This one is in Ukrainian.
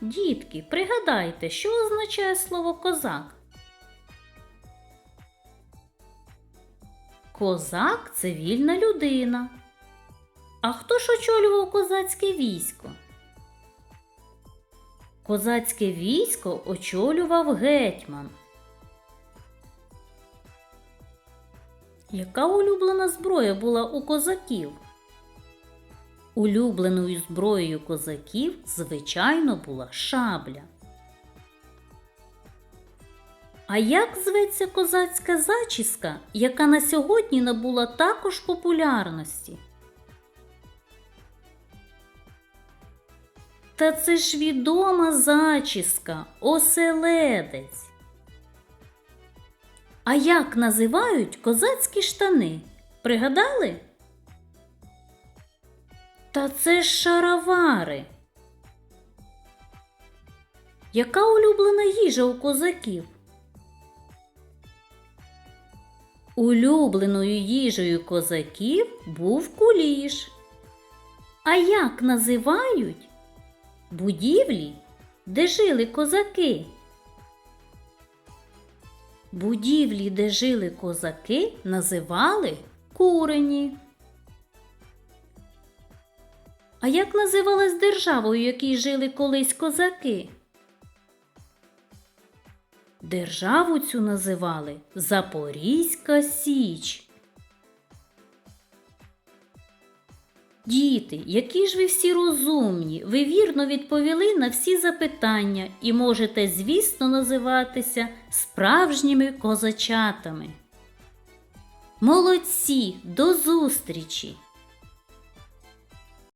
Дітки, пригадайте, що означає слово козак? Козак це вільна людина. А хто ж очолював козацьке військо? Козацьке військо очолював гетьман. Яка улюблена зброя була у козаків? Улюбленою зброєю козаків, звичайно, була шабля. А як зветься козацька зачіска, яка на сьогодні набула також популярності? Та це ж відома зачіска, оселедець. А як називають козацькі штани? Пригадали? Та це ж шаровари. Яка улюблена їжа у козаків? Улюбленою їжею козаків був куліш. А як називають будівлі, де жили козаки? Будівлі, де жили козаки, називали курені. А як називалась держава, у якій жили колись козаки? Державу цю називали Запорізька Січ. Діти, які ж ви всі розумні, ви вірно відповіли на всі запитання і можете, звісно, називатися справжніми козачатами. Молодці, до зустрічі!